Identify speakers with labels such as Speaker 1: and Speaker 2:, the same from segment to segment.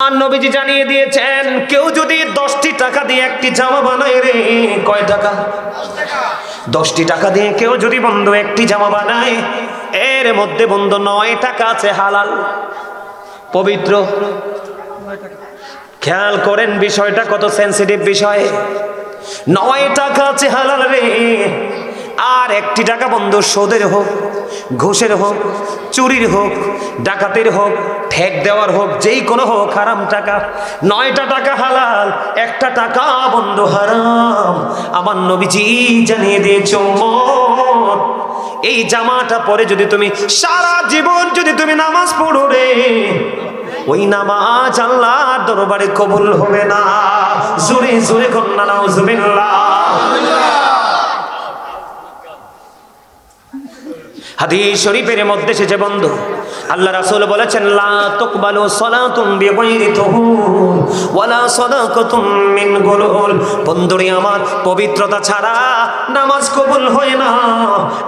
Speaker 1: আর নবীজি জানিয়ে দিয়েছেন, কেউ যদি দশটি টাকা দিয়ে একটি জামা বানায় রে, কয় টাকা? দশটি টাকা দিয়ে কেউ যদি বন্ধু একটি জামা বানায়, এর মধ্যে বন্ধু নয় টাকা আছে হালাল। পবিত্র। খেয়াল করেন বিষয়টা কত সেন্সিটিভ বিষয়। নয় টাকা আছে হালাল রে। আর একটি টাকা বন্ধু সোদের হোক, ঘুষের হোক, চুরির হোক, ডাকাতির হোক, ঠেক দেওয়ার হোক, যেই কোনো হোক, হারাম টাকা। নয়টা টাকা হালাল, একটা টাকা বন্ধু হারাম। আমার নবীজি জানিয়ে দিয়েছ এই জামাটা পরে যদি তুমি সারা জীবন যদি তুমি নামাজ পড়ো রে, ওই নামাজ আল্লাহর দরবারে কবুল হবে না। জোরে জোরে কন্যা, নাউজুবিল্লাহ। হাদিস শরীফের মধ্যে এসেছে বন্ধু আল্লাহ রাসূল বলেছেন লা তুকবালু সালাতুম বিগাইরি তুহুর ওয়ালা সাদাকাতুম মিন গুলুল। বন্ধুরে আমার পবিত্রতা ছাড়া নামাজ কবুল হয় না।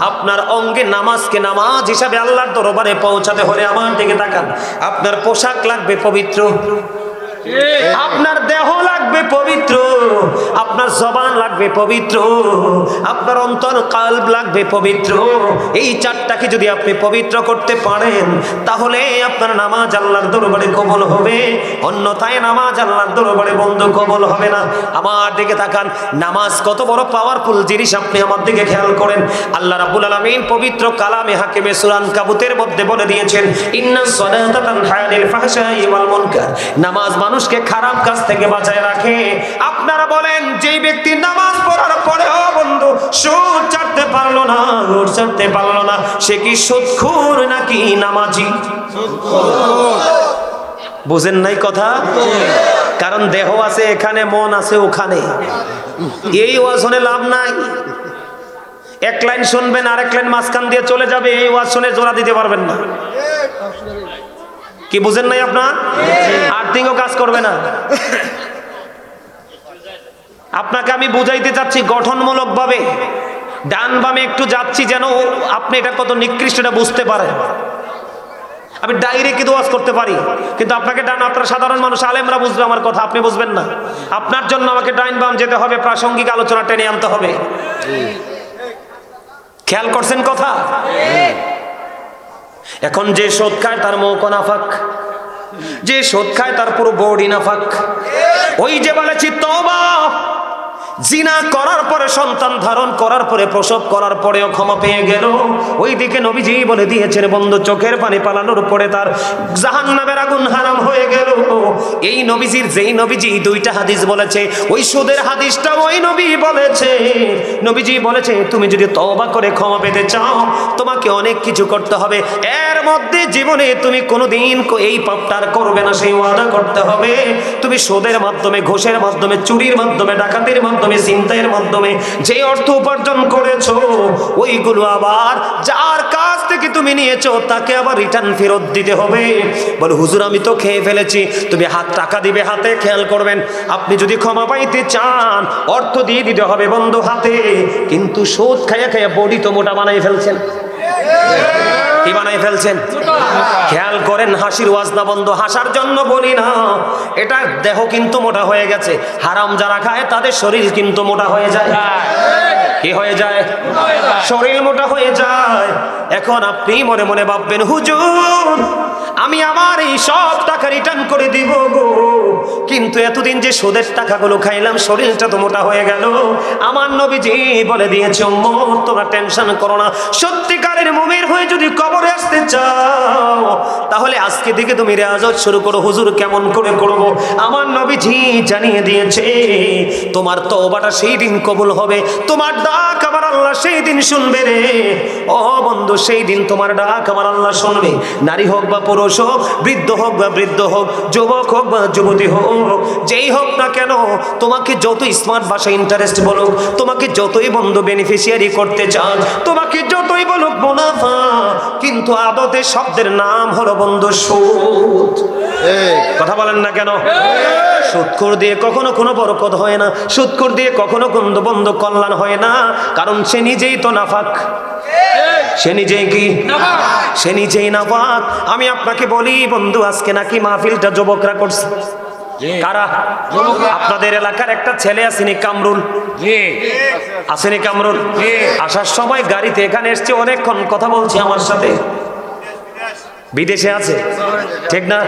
Speaker 1: আপনার অঙ্গে নামাজকে নামাজ হিসাবে আল্লাহর দরবারে পৌঁছাতে হলে আমার দিকে তাকান। আপনার পোশাক লাগবে পবিত্র। আপনার দেহ লাগবে পবিত্র। আপনার জবান লাগবে পবিত্র। আপনার অন্তর কাল্ব লাগবে পবিত্র। এই চারটাকে যদি আপনি পবিত্র করতে পারেন, তাহলে আপনার নামাজ আল্লাহর দরবারে কবল হবে। অন্যথায় নামাজ আল্লাহর দরবারে বন্ধ কবল হবে না। আমার দিকে তাকান। নামাজ কত বড় পাওয়ারফুল জিনিস আপনি আমার দিকে খেয়াল করেন। আল্লাহ রাব্বুল আলামিন পবিত্র কালামে হাকিমে সূরা কাবুতের মধ্যে বলে দিয়েছেন ইন্না নামাজ মানুষকে খারাপ কাজ থেকে বাঁচায় রাখে। আপনারা বলেন যেই ব্যক্তি নামাজ পড়ার পরেও বন্ধু সুদ ছাড়তে পারল না ঘুর ছাড়তে পারল না সে কি সুদখোর নাকি নামাজি? বুঝেন নাই কথা? কারণ দেহ আছে এখানে মন আছে ওখানে। এই ওয়াজ শুনে লাভ নাই। এক লাইন শুনবেন আরেক লাইন মাঝখান দিয়ে চলে যাবে এই ওয়াজ শুনে জোড়া দিতে পারবেন না। কি বুঝেন নাই আপনার? আর্থিংও কাজ করবে না। আপনাকে আমি বুঝাইতে চাচ্ছি গঠনমূলক ভাবে ডান বামে একটু যাচ্ছি যেন আপনি এটা কত নিকৃষ্ট এটা বুঝতে পারেন। আমি ডাইরেক্ট দোয়াজ করতে পারি, কিন্তু আপনাকে ডান আপনার সাধারণ মানুষ, আলেমরা বুঝবে আমার কথা, আপনি বুঝবেন না। আপনার জন্য আমাকে ডাইন বাম যেতে হবে, প্রাসঙ্গিক আলোচনা টেনে আনতে হবে। খেয়াল করছেন কথা? এখন যে খায় তার মৌক নাফাক। যে সৎ খায় তার পুরো বডি না ফাঁক ওই যে বলেছি তবা জিনা করার পরে, সন্তান ধারণ করার পরে, প্রসব করার পরেও ক্ষমা পেয়ে গেল। ওই দিকে নবীজি বলে দিয়েছেন, বন্ধু, চোখের পানি পালানোর পরে তার জাহান নামের আগুন হারাম হয়ে গেল। এই নবীজির, যেই নবীজি দুইটা হাদিস বলেছে, ওই সুদের হাদিসটা ওই নবী বলেছে। নবীজি বলেছে, তুমি যদি তওবা করে ক্ষমা পেতে চাও, তোমাকে অনেক কিছু করতে হবে। এর মধ্যে জীবনে তুমি কোনোদিন এই পাপটার করবে না, সেই ওয়াদা করতে হবে। তুমি সুদের মাধ্যমে, ঘোষের মাধ্যমে, চুরির মাধ্যমে, ডাকাতির মাধ্যমে চিন্তায়ের মাধ্যমে যে অর্থ উপার্জন করেছ, ওইগুলো আবার যার কাছ থেকে তুমি নিয়েছো, তাকে আবার রিটার্ন ফেরত দিতে হবে। বলে, হুজুর, আমি তো খেয়ে ফেলেছি। তুমি হাত টাকা দিবে হাতে, খেয়াল করবেন। আপনি যদি ক্ষমা পাইতে চান, অর্থ দিয়ে দিতে হবে বন্ধ হাতে। কিন্তু সুদ খাইয়া খাইয়া বডি তো মোটা বানাই ফেলছেন। কি বানাই ফেলছেন? খেয়াল করেন, হাসির ওয়াজনা বন্ধ, হাসার জন্য বলি না। এটা দেহ কিন্তু মোটা হয়ে গেছে। হারাম যারা খায়, তাদের শরীর কিন্তু মোটা হয়ে যায়। কি হয়ে যায়? শরীর মোটা হয়ে যায়। এখন আপনি মনে মনে ভাববেন, হুজুর আমি আমার এই সব টাকা রিটার্ন করে দিব গো। কিন্তু এতদিন যে সুদের টাকাগুলো খাইলাম, শরীরটা তো মোটা হয়ে গেল। আমার নবীজি বলে দিয়েছে, উম্মত, তোমরা টেনশন করো না। সত্যিকারের মুমির হয়ে যদি কবরে আসতে চাও, তাহলে আজকে থেকে তুমি রেয়াজত শুরু করো। হুজুর কেমন করে করব? আমার নবীজি জানিয়ে দিয়েছে, তোমার তওবাটা সেই দিন কবুল হবে। তোমার ডাক আমার আল্লাহ সেই দিন শুনবে রে। ও বন্ধু, সেই দিন তোমার ডাক আমার আল্লাহ শুনবে। নারী হোক বা পুরুষ হোক বৃদ্ধ হোক বা বৃদ্ধ হোক যুবক হোক বা যুবতী হোক যেই হোক না কেন তোমাকে যত স্মার্ট ভাষা ইন্টারেস্ট বলুক তোমাকে যতই বন্ধু বেনিফিশিয়ারি করতে চান তোমাকে যতই বলুক মুনাফা কিন্তু আদতে শব্দের নাম হলো বন্ধু সুদ। কথা বলেন না কেন? সুৎখোর দিয়ে কখনো কোনো বরকত হয় না সুৎখোর দিয়ে কখনো কোনো বন্ধ কল্যাণ হয় না কারণ সে নিজেই তো নাফাক। সে নিজেই কি? সে নিজেই নাপাক আমি আপনাকে বলি বন্ধু আজকে নাকি মাহফিলটা যুবকরা করছে। কারা? আপনাদের এলাকার একটা ছেলে আসেনি কামরুল। আসেনি কামরুল? আসার সময় গাড়িতে এখানে এসছে অনেকক্ষণ কথা বলছি আমার সাথে। বিদেশে আছে? ঠিক না?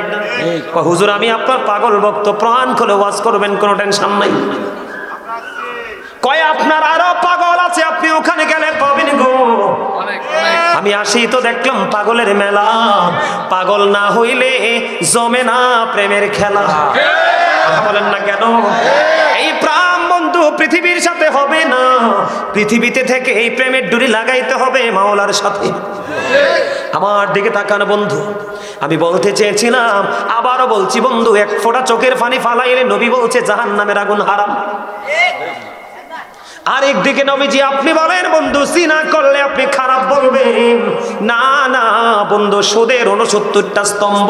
Speaker 1: হুজুর আমি আপনার পাগল ভক্ত প্রাণ খুলে ওয়াজ করবেন কোনো টেনশন নাই। কয় আপনার আরও পাগল আছে আপনি ওখানে গেলে পাবেন গো। আমি আসি তো দেখলাম পাগলের মেলা। পাগল না হইলে জমে না প্রেমের খেলা। বলেন না কেন? এই প্রাণ বন্ধু পৃথিবীর সাথে হবে না। পৃথিবীতে থেকে এই প্রেমের ডুরি লাগাইতে হবে মাওলার সাথে। আমার দিকে তাকানো বন্ধু, আমি বলতে চেয়েছিলাম, আবারও বলছি বন্ধু, এক ফোঁটা চোখের পানি ফালাইলে নবী বলছে জাহান নামের আগুন হারাম। আরেক দিকে নবীজি আপনি বলেন বন্ধু সিনা করলে আপনি খারাপ বলবেন। না না বন্ধু সুদের উনসত্তরটা স্তম্ভ।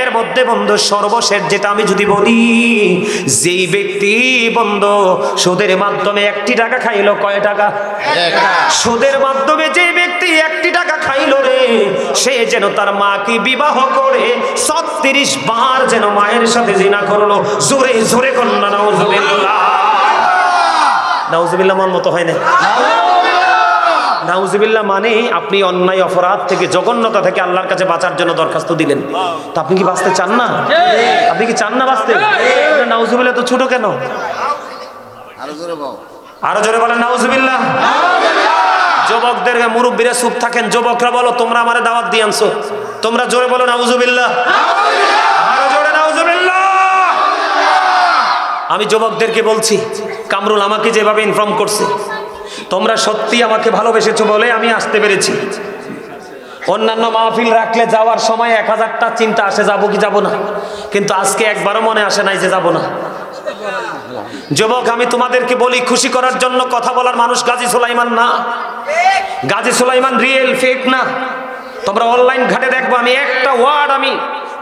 Speaker 1: এর মধ্যে বন্ধু সর্বশেষ যেটা আমি যদি বলি যেই ব্যক্তি বন্ধু সুদের মাধ্যমে একটি টাকা খাইলো কয় টাকা। সুদের মাধ্যমে যে ব্যক্তি একটি টাকা খাইলো রে সে যেন তার মাকে বিবাহ করে ছত্রিশ বার যেন মায়ের সাথে জিনা করল। জোরে জোরে কন্যা নাউজুবিল্লাহ। নাউজুবিল্লাহ মান মতো হয় না নাউজুবিল্লাহ মানে আপনি অন্যায় অপরাধ থেকে জঘন্যতা থেকে আল্লাহর কাছে বাঁচার জন্য দরখাস্ত দিলেন। তো আপনি কি বাঁচতে চান না? আপনি কি চান না বাঁচতে? নাউজুবিল্লাহ তো ছোট কেন?
Speaker 2: আরও জোরে
Speaker 1: বলেন নাউজুবিল্লাহ। যুবকদের মুরব্বীরা চুপ থাকেন। যুবকরা বলো তোমরা আমারে দাওয়াত দিয়ে আনছো। তোমরা জোরে বলো নাউজুবিল্লাহ। আরও আমি যুবকদেরকে বলছি কামরুল আমাকে যেভাবে ইনফর্ম করছে, তোমরা সত্যি আমাকে ভালোবেসেছো বলে আমি আসতে পেরেছি। অন্যান্য মাহফিল রাখলে যাওয়ার সময় এক হাজারটা চিন্তা আসে, যাব কি যাব না। কিন্তু আজকে একবারও মনে আসে নাই যে যাব না। যুবক, আমি তোমাদেরকে বলি, খুশি করার জন্য কথা বলার মানুষ গাজী সুলাইমান না। গাজী সুলাইমান রিয়েল ফেক না। তোমরা অনলাইন ঘাটে দেখব, আমি একটা ওয়ার্ড আমি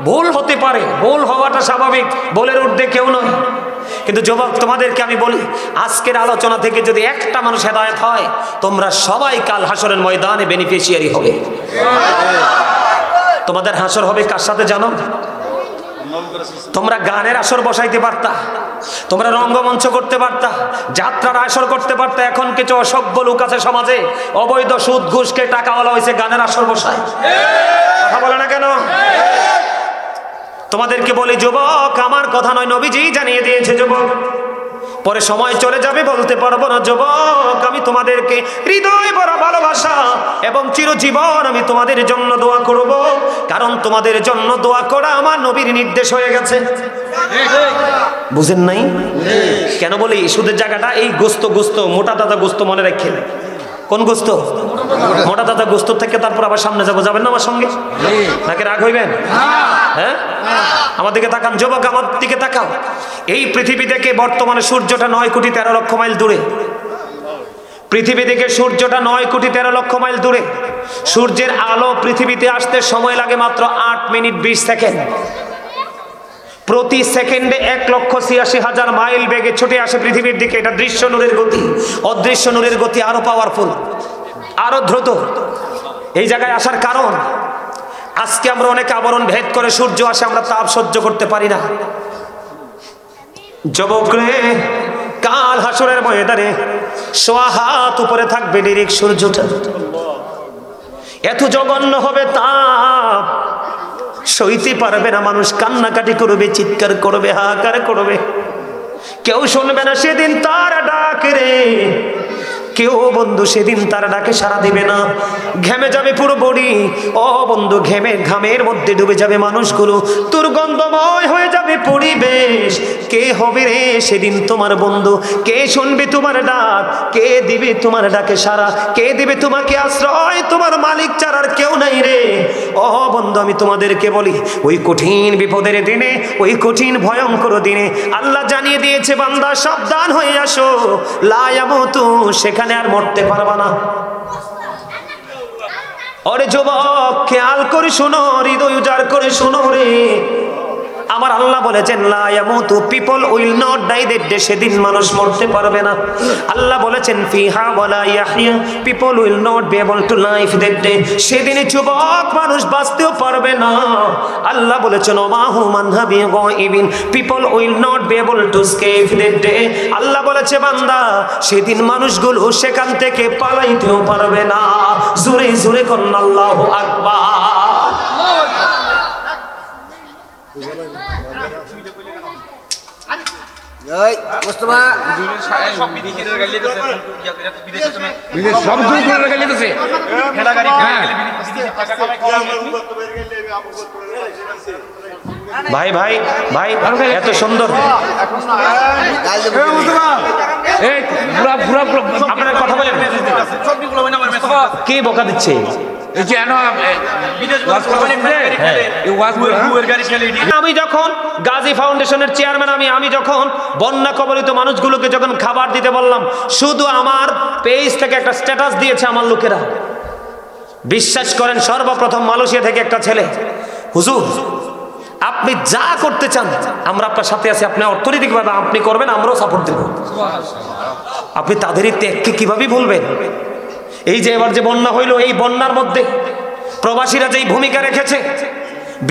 Speaker 1: ভুল হতে পারে, ভুল হওয়াটা স্বাভাবিক। বলের ঊর্ধ্বে কেউ নয়। কিন্তু যুবক, তোমাদেরকে আমি বলি, আজকের আলোচনা থেকে যদি একটা মানুষ হেদায়ত হয়, তোমরা সবাই কাল হাসরের ময়দানে বেনিফিশিয়ারি হবে। তোমাদের হাসর হবে কার সাথে জানো? তোমরা গানের আসর বসাইতে পারতা, তোমরা রঙ্গমঞ্চ করতে পারতা, যাত্রার আসর করতে পারতা, এখন কিছু অসভ্য লোক আছে সমাজে, অবৈধ সুদ, ঘুষকে টাকাওয়ালা হয়েছে গানের আসর বসায়। কথা বলে না কেন? তোমাদেরকে বলি, যুবক, আমার কথা নয়, নবীজি জানিয়ে দিয়েছে, যুবক। পরে সময় চলে যাবে, বলতে পারব না, যুবক, আমি তোমাদেরকে হৃদয় বড় ভালোবাসা এবং চিরজীবন আমি তোমাদের জন্য দোয়া করব। কারণ তোমাদের জন্য দোয়া করা আমার নবীর নির্দেশ হয়ে গেছে। বুঝেন নাই? কেন বলি সুদের জায়গাটা এই গোস্ত গোস্ত, মোটা দাদা গোস্ত মনে রাখেন কোন গোস্ত? মোটা দাদা গোস্ত থেকে তারপর আবার সামনে যাব, যাবেন না আমার সঙ্গে? নাকি রাগ হইবেন? হ্যাঁ? আমার দিকে তাকান, যুবক, আমার দিকে তাকাও। এই পৃথিবী থেকে বর্তমানে সূর্যটা নয় কোটি তেরো লক্ষ মাইল দূরে। পৃথিবী থেকে সূর্যটা নয় কোটি তেরো লক্ষ মাইল দূরে। সূর্যের আলো পৃথিবীতে আসতে সময় লাগে মাত্র আট মিনিট বিশ সেকেন্ড। প্রতি সেকেন্ডে এক লক্ষ ছিয়াশি হাজার মাইল বেগে ছুটে আসে পৃথিবীর দিকে। এটা দৃশ্য নূরের গতি। অদৃশ্য নূরের গতি আরও পাওয়ারফুল আরও দ্রুত। এই জায়গায় আসার কারণ, আজকে আমরা অনেক আবরণ ভেদ করে সূর্য আসে, আমরা তাপ সহ্য করতে পারি না। যুবক রে কাল হাসরের ময়দানে সোয়া হাত উপরে থাকবে ডিরেক সূর্যটা। এত জঘন্য হবে তাপ। সইতে পারবে না মানুষ, কান্নাকাটি করবে, চিৎকার করবে, হাহাকার করবে। কেউ শুনবে না, সেদিন তারা ডাক কেউ বন্ধু সেদিন তার ডাকে সারা দিবে না। ঘেমে যাবে পুরো বডি। ও বন্ধু, ঘেমে ঘামের মধ্যে ডুবে যাবে মানুষগুলো। দুর্গন্ধময় হয়ে যাবে পরিবেশ। কে হবে রে সেদিন তোমার বন্ধু? কে শুনবে তোমার ডাক? কে দিবে তোমার ডাকে সারা কে দিবে তোমাকে আশ্রয়? তোমার মালিক ছাড়ার কেউ নাই রে। ও বন্ধু, আমি তোমাদেরকে বলি, ওই কঠিন বিপদের দিনে, ওই কঠিন ভয়ঙ্কর দিনে আল্লাহ জানিয়ে দিয়েছে, বান্দা, সাবধান হয়ে আসো। লায়ামতু সেখানে আর মরতে পারবা না। ওরে যুবক খেয়াল করে শোনো হৃদয় উজাড় করে শোনো রে। আমার আল্লাহ বলেছেন, লা ইয়ামুতু people will not die that day সেদিন মানুষ মরতে পারবে না। আল্লাহ বলেছেন, ফিহা ওয়ালা ইয়াহইয়া people will not be able to life that day সেদিনে যুবক মানুষ বাঁচতেও পারবে না। আল্লাহ বলেছেন ওমাহু মানহাবি গায়বিন people will not be able to escape that day Allah বলেছে, বান্দা, সেদিন মানুষগুলো সেখান থেকে পালাইতেও পারবে না। জোরে জোরে কন্যা আল্লাহু আকবার।
Speaker 2: ওই মোস্তফা।
Speaker 3: বিদেশ সব দূর করে রেখে হ্যাঁ।
Speaker 1: ভাই ভাই ভাই এত সুন্দর। আপনারা কথা বলেন। কে বোকা দিচ্ছে? আমি যখন গাজী ফাউন্ডেশনের চেয়ারম্যান আমি আমি যখন বন্যা কবলিত মানুষগুলোকে যখন খাবার দিতে বললাম শুধু আমার পেজ থেকে একটা স্ট্যাটাস দিয়েছে আমার লোকেরা। বিশ্বাস করেন সর্বপ্রথম মালয়েশিয়া থেকে একটা ছেলে। হুজুর আপনি যা করতে চান, আমরা আপনার সাথে আছি, আপনি অর্থনৈতিকভাবে আপনি করবেন, আমরাও সাপোর্ট দেব। আপনি তাদেরই ত্যাগকে কীভাবে বলবেন এই যে এবার যে বন্যা হইল, এই বন্যার মধ্যে প্রবাসীরা যেই ভূমিকা রেখেছে,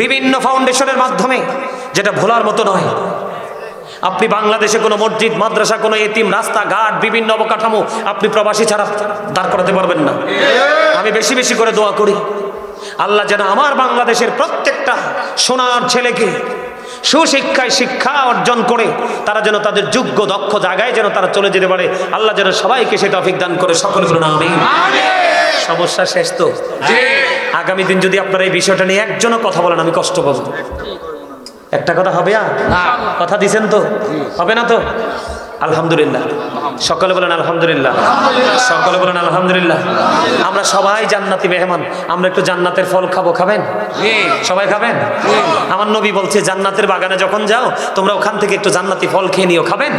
Speaker 1: বিভিন্ন ফাউন্ডেশনের মাধ্যমে, যেটা ভোলার মতো নয়। আপনি বাংলাদেশে কোনো মসজিদ, মাদ্রাসা, কোনো এতিম, রাস্তাঘাট, বিভিন্ন অবকাঠামো আপনি প্রবাসী ছাড়া দাঁড় করাতে পারবেন না। আমি বেশি বেশি করে দোয়া করি। আল্লাহ যেন আমার বাংলাদেশের প্রত্যেকটা সোনার ছেলেকে সুশিক্ষায় শিক্ষা অর্জন করে তারা যেন তাদের যোগ্য দক্ষ জায়গায় যেন তারা চলে যেতে পারে। আল্লাহ যেন সবাইকে সেটা অফিক দান করে। সকল আমি সমস্যা শেষ তো? আগামী দিন যদি আপনারা এই বিষয়টা নিয়ে একজনও কথা বলেন আমি কষ্ট পাবো। একটা কথা হবে আর? কথা দিছেন তো? হবে না তো? আলহামদুলিল্লাহ। সকলে বলেন আলহামদুলিল্লাহ। সকলে বলেন আলহামদুলিল্লাহ। আমরা সবাই জান্নাতি মেহমান। আমরা একটু জান্নাতের ফল খাব, খাবেন? সবাই খাবেন? আমার নবী বলছে, জান্নাতের বাগানে যখন যাও, তোমরা ওখান থেকে একটু জান্নাতি ফল খেয়ে নিও, খাবেন?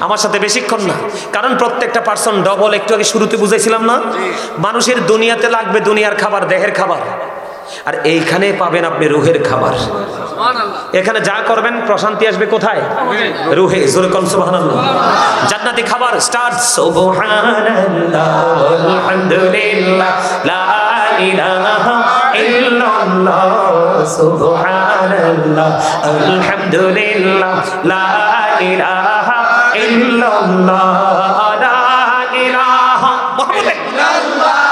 Speaker 1: আমার সাথে বেশিক্ষণ না। কারণ প্রত্যেকটা পার্সন ডবল একটু আগে শুরুতে বুঝেছিলাম না? মানুষের দুনিয়াতে লাগবে দুনিয়ার খাবার, দেহের খাবার। আর এইখানে পাবেন আপনি রুহের খাবার। এখানে যা করবেন প্রশান্তি আসবে কোথায়? রুহে জোরে কন সুবহানাল্লাহ। জান্নাতি খাবার স্টার্ট সুবহানাল্লাহ আলহামদুলিল্লাহ লা ইলাহা ইল্লাল্লাহ সুবহানাল্লাহ আলহামদুলিল্লাহ লা ইলাহা ইল্লাল্লাহ লা ইলাহা। মুহাম্মাদ।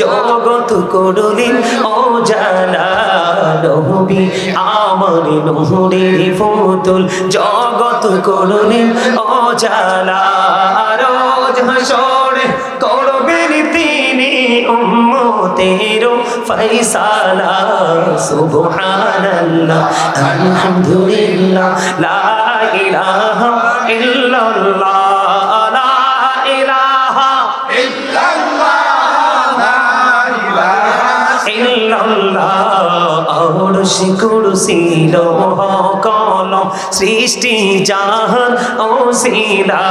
Speaker 1: জগত করলেন ও জানা নবী, আমার নহরের ফতুল জগত করলেন ও জানা রোজ হাসরে করবেন তিনি উম্মতের ফৈসালা সুবহানাল্লাহ, আলহামদুলিল্লাহ, লা ইলাহা ইল্লাল্লাহ। আরশি কুরসি লৌহ কলম সৃষ্টি জাহান ও সিলা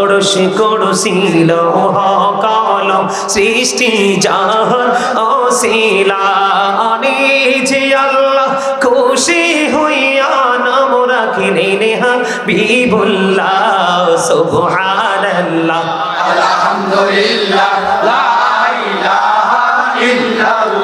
Speaker 1: আরশি কুরসি লৌহ কলম সৃষ্টি জাহান ও সিলা যে আল্লাহ খুশি হইয়া নাম রাখিলেন হাবিবুল্লাহ সুবহানাল্লাহ।
Speaker 3: আলহামদুলিল্লাহ, লা ইলাহা ইল্লাল্লাহ।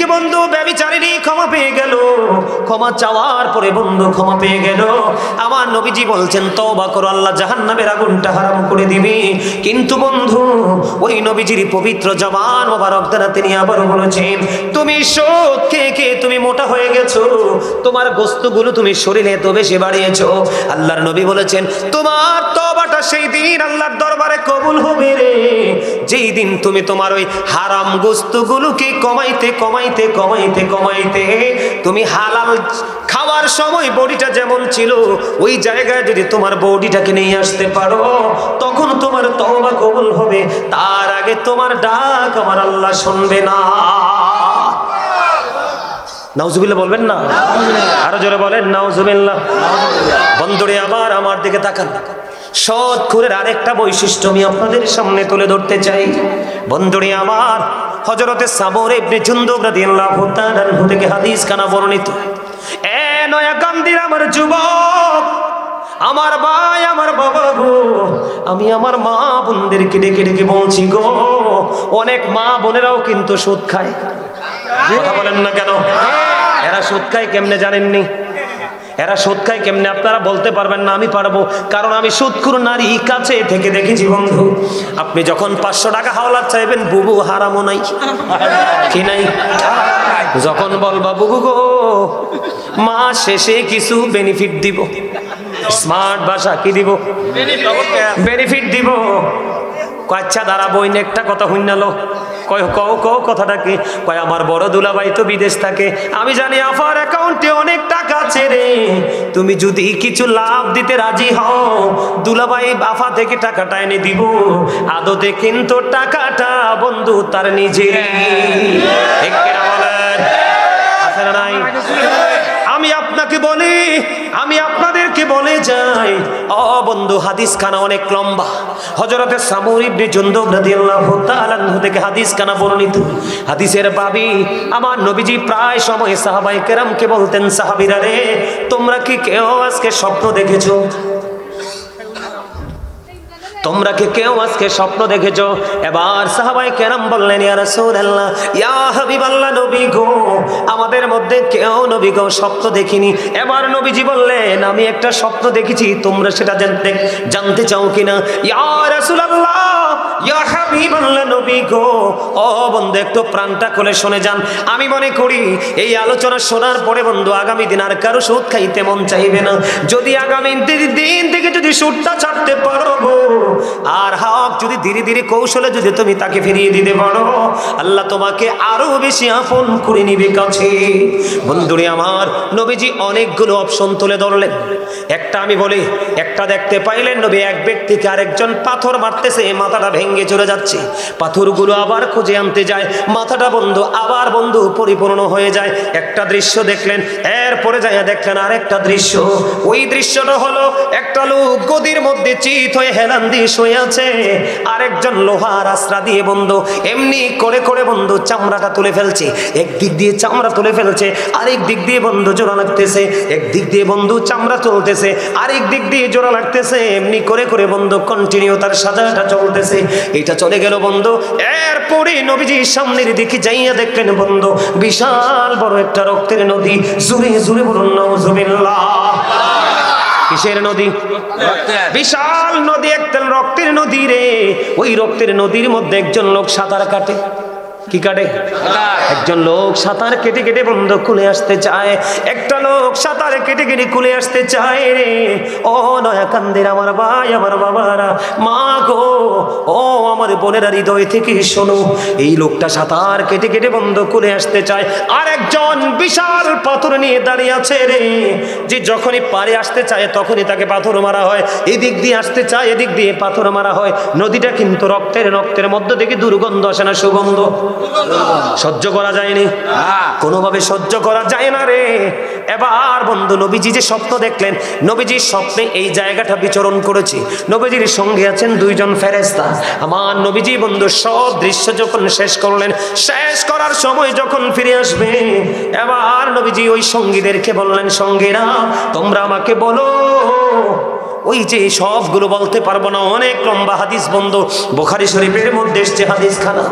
Speaker 1: একদিকে বন্ধু ব্যবিচারিণী ক্ষমা পেয়ে গেল। ক্ষমা চাওয়ার পরে বন্ধু ক্ষমা পেয়ে গেল। আমার নবীজি বলছেন, তওবা করো, আল্লাহ জাহান্নামের আগুনটা হারাম করে দিবি। কিন্তু বন্ধু, ওই নবীজির পবিত্র জবান মোবারক দ্বারা তিনি আবার বলেছেন, তুমি শোধ খেয়ে খেয়ে তুমি মোটা হয়ে গেছো। তোমার গোস্তগুলো তুমি শরীরে তো বেশি বাড়িয়েছো। আল্লাহর নবী বলেছেন, তোমার তবাটা সেই দিন আল্লাহর দরবারে কবুল হবে রে। যেই দিন তুমি তোমার ওই হারাম গোস্তগুলোকে কমাইতে কমাইতে কমাইতে কমাইতে, তুমি হালাল খাওয়ার সময় বডিটা যেমন ছিল, ওই জায়গায় যদি তোমার বডিটাকে নিয়ে আসতে পারো, তখন তোমার তওবা কবল হবে। তার আগে তোমার ডাক আমার আল্লাহ শুনবে না। নাউজুবিল্লাহ বলবেন না? আরও জোরে বলেন, নাউজুবিল্লাহ। বন্ধুরে, আবার আমার দিকে তাকান। সৎ খুরের আরেকটা বৈশিষ্ট্য আমি আপনাদের সামনে তুলে ধরতে চাই। বন্ধুরে, আমার হজরতে সাবর ইবনে জুনদুব রাদিয়াল্লাহু তাআলা আনহু থেকে হাদিস কানা বর্ণিত। এ নয়া কান্দির আমার যুবক, আমার ভাই, আমার বাবা গো, আমি আমার মা বোনদেরকে ডেকে ডেকে বলছি গো, অনেক মা বোনেরাও কিন্তু সুদ খায়। কথা বলেন না কেন? এরা সুদ খায় কেমনে জানেননি? এরা সুদ খায় কেমনে? আপনারা বলতে পারবেন না আমি পারব। কারণ আমি সুদকুর নারী কাছে থেকে দেখেছি বন্ধু। আপনি যখন পাঁচশো টাকা হাওলাত চাইবেন বুবু হারামো নাই। কি নাই? যখন বলবা বুবু গো মা শেষে কিছু বেনিফিট দিব। স্মার্ট ভাষা কি দিব? বেনিফিট দিব। কয় আচ্ছা দাঁড়া বইন একটা কথা হইনালো কয়, কও কও কথাটা কি? কয়, আমার বড় দুলাভাই তো বিদেশ থাকে। আমি জানি আফার অ্যাকাউন্টে অনেক টাকা আছে রে। তুমি যদি কিছু লাভ দিতে রাজি হও, দুলাভাই আফা থেকে টাকাটা এনে দিব। আদতে কিন্তু টাকাটা বন্ধু তার নিজের আমি আপনাকে বলি, আমি আপনাদেরকে বলে যায় অ বন্ধু হাদিস খানা অনেক লম্বা। হজরতে সামুর ইবনে জুনদুব রাদিয়াল্লাহু তাআলা থেকে হাদিস খানা বর্ণিত। হাদিসের বাবি, আমার নবীজি প্রায় সময় সাহাবাই কেরামকে বলতেন, সাহাবীরা রে, তোমরা কি কেউ আজকে স্বপ্ন দেখেছ? তোমরা কি কেউ আজকে স্বপ্ন দেখেছ? এবার সাহাবাই কেরাম বললেন, ইয়া ইয়া গো, আমাদের মধ্যে কেউ নবী গো স্বপ্ন দেখিনি। এবার নবীজি বললেন, আমি একটা স্বপ্ন দেখেছি, তোমরা সেটা জানতে জানতে চাও কিনা? ইয়া রাসূলুল্লাহ হাবিবাল্লাহ নবী গো, ও বন্ধু, একটু প্রাণটা খুলে শুনে যান। আমি মনে করি, এই আলোচনা শোনার পরে বন্ধু, আগামী দিন আর কারও সুদ খাইতে মন চাইবে না। যদি আগামী দিন থেকে যদি সুদটা ছাড়তে পারো আর হক যদি ধীরে ধীরে কৌশলে যদি তুমি তাকে ফিরিয়ে দিতে পারো, আল্লাহ তোমাকে আরও বেশি আপন করে নিবে কাছে। বন্ধুরে আমার, নবীজি অনেকগুলো অপশন তুলে ধরলেন। একটা আমি বলি, একটা দেখতে পাইলেন, নবী এক ব্যক্তিকে আরেকজন পাথর মারতেছে, মাথাটা ভেঙে চলে যাচ্ছে। পাথরগুলো আবার খুঁজে আনতে যায়। মাথাটা বন্ধু, আবার বন্ধু, পরিপূর্ণ হয়ে যায়। একটা দৃশ্য দেখলেন, এরপরে যায় দেখলেন আরেকটা দৃশ্য। ওই দৃশ্যটা হলো একটা লোক গদির মধ্যে চিত হয়ে হেলান দিয়ে শুয়ে আছে। আরেকজন লোহার আশ্রা দিয়ে বন্ধু, এমনি করে করে বন্ধু চামড়াটা তুলে ফেলছে। একদিক দিয়ে চামড়া তুলে ফেলছে, আরেক দিক দিয়ে বন্ধু জোড়া লাগতেছে। একদিক দিয়ে বন্ধু চামড়া চলতেছে, আরেক দিক দিয়ে জোড়া লাগতেছে। এমনি করে করে বন্ধু কন্টিনিউ তার সাজাটা চলতেছে। এটা চলে গেল বন্ধু। এরপরে নবীজির সামনের দিকে যাইয়া দেখলেন বন্ধু, বিশাল বড় একটা রক্তের নদী। জুড়ে জুড়ে বলুন কিসের নদী? বিশাল নদী একটা রক্তের নদী রে। ওই রক্তের নদীর মধ্যে একজন লোক সাঁতার কাটে। কি কাটে? একজন লোক সাঁতার কেটে কেটে বন্ধ খুলে আসতে চায়। একটা লোক সাঁতার কেটে কেটে খুলে আসতে চায় রে। ও নয়া কান্দের আমার ভাই, আমার বাবারা। মা গো, ও আমার বোনেরা হৃদয় থেকে শোনো। এই লোকটা সাঁতার কেটে কেটে বন্ধ খুলে আসতে চায়। আর একজন বিশাল পাথর নিয়ে দাঁড়িয়ে আছে রে। যে যখনই পারে আসতে চায়, তখনই তাকে পাথর মারা হয়। এদিক দিয়ে আসতে চায়, এদিক দিয়ে পাথর মারা হয়। নদীটা কিন্তু রক্তের রক্তের মধ্য থেকে দুর্গন্ধ আসে না, সুগন্ধ। সহ্য করা যায়নি। কোনোভাবে সহ্য করা যায় না রে। এবার বন্ধু, নবীজি যে স্বপ্ন দেখলেন, নবীজির স্বপ্নে এই জায়গাটা বিচরণ করেছে। নবীজির সঙ্গে আছেন দুইজন ফেরেস্তা আমার নবীজি বন্ধু, সব দৃশ্য যখন শেষ করলেন, শেষ করার সময় যখন ফিরে আসবে, এবার নবীজি ওই সঙ্গীদেরকে বললেন, সঙ্গীরা, তোমরা আমাকে বলো, ওই যে সবগুলো বলতে পারব না, অনেক লম্বা হাদিস বন্ধ। বোখারি শরীফের মধ্যে এসছে হাদিস খানা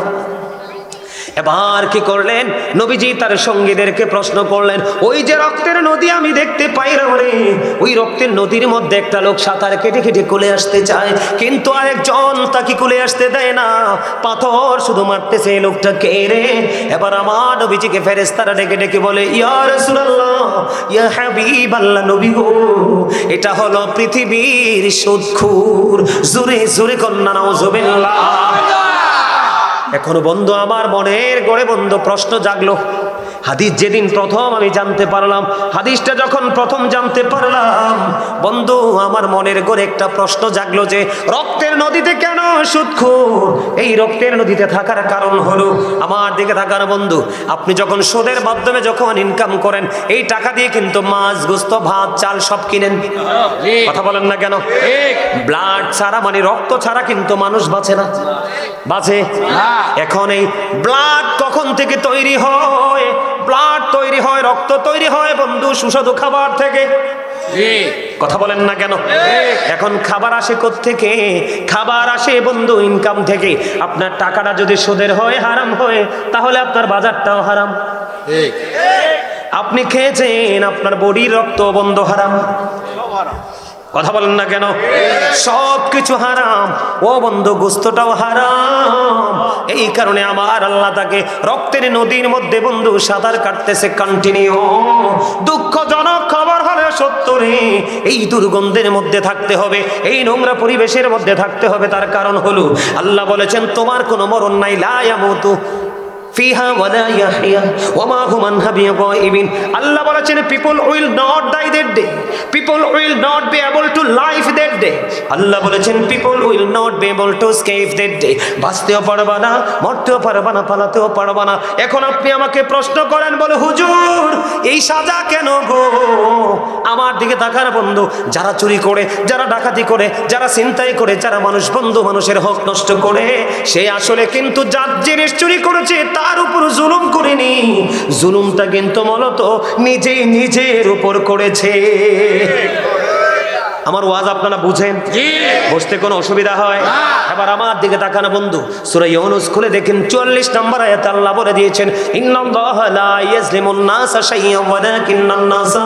Speaker 1: এবার কি করলেন? নবীজি তার সঙ্গীদেরকে প্রশ্ন করলেন, ওই যে রক্তের নদী আমি দেখতে পাইলাম রে ওই রক্তের নদীর মধ্যে একটা লোক সাঁতার কেটে কেটে কোলে আসতে চায়, কিন্তু আরেকজন তাকে কোলে আসতে দেয় না। পাথর শুধু মারতেছে এই লোকটা কে রে। এবার আমার নবীজিকে ফেরেস্তারা ডেকে ডেকে বলে, ইয়া রাসূলুল্লাহ, ইয়া নবী গো, এটা হলো পৃথিবীর সুদখুর, জোরে জোরে কন্যা, নাউজুবিল্লাহ। এখনও বন্ধু আমার মনের গড়ে বন্ধু প্রশ্ন জাগলো। হাদিস যেদিন প্রথম আমি জানতে পারলাম হাদিসটা যখন প্রথম জানতে পারলাম বন্ধু আমার মনের গড়ে একটা প্রশ্ন জাগলো যে রক্তের নদীতে কেন সুৎখুর এই রক্তের নদীতে থাকার কারণ হলো আমার দিকে থাকার বন্ধু আপনি যখন সুদের মাধ্যমে যখন ইনকাম করেন এই টাকা দিয়ে কিন্তু মাছ গোস্ত ভাত চাল সব কিনেন। কথা বলেন না কেন? ব্লাড ছাড়া মানে রক্ত ছাড়া কিন্তু মানুষ বাঁচে না। বাঁচে? এখন এই ব্লাড কখন থেকে তৈরি হয়? ব্লাড তৈরি হয় রক্ত তৈরি হয় বন্ধু সুস্বাদু খাবার থেকে। কথা বলেন না কেন? এখন খাবার আসে থেকে খাবার আসে বন্ধু ইনকাম থেকে। আপনার টাকাটা যদি সুদের হয় হারাম হয় তাহলে আপনার বাজারটাও হারাম। আপনি খেয়েছেন আপনার বডির রক্ত বন্ধ হারাম। কথা বলেন না কেন? সব কিছু হারাম। ও বন্ধু, গোস্তটাও হারাম। এই কারণে আমার আল্লাহ তাকে রক্তের নদীর মধ্যে বন্ধু সাঁতার কাটতেছে কন্টিনিউ দুঃখজনক খবর হলে সত্য রে এই দুর্গন্ধের মধ্যে থাকতে হবে, এই নোংরা পরিবেশের মধ্যে থাকতে হবে। তার কারণ হলো, আল্লাহ বলেছেন, তোমার কোনো মরণ নাই লায়ামতু আল্লাহ বলেছেন people will not die day people will not able to life day Allah বলেছেন people will not to escape day পারবা না, মরতেও পারবা না, পালাতেও পারবা না। এখন আপনি আমাকে প্রশ্ন করেন, বলে, হুজুর, এই সাজা কেন গো? আমার দিকে তাকার বন্ধু, যারা চুরি করে, যারা ডাকাতি করে, যারা ছিনতাই করে, যারা মানুষ বন্ধু মানুষের হক নষ্ট করে, সে আসলে কিন্তু যার জিনিস চুরি করেছে তার উপর জুলুম করেনি। জুলুমটা কিন্তু মূলত নিজেই নিজের উপর করেছে। আমার ওয়াজ আপনারা বুঝেন? বসতে কোনো অসুবিধা হয়? এবার আমার দিকে তাকানো বন্ধু সূরা ইউনুস খুলে দেখেন 44 নম্বর আয়াত আল্লাহ বলে দিয়েছেন ইন্নাল্লাহা লা ইয়াজলিমুন নাসা শাইয়্যান ওয়ালাকিন্নান নাসা।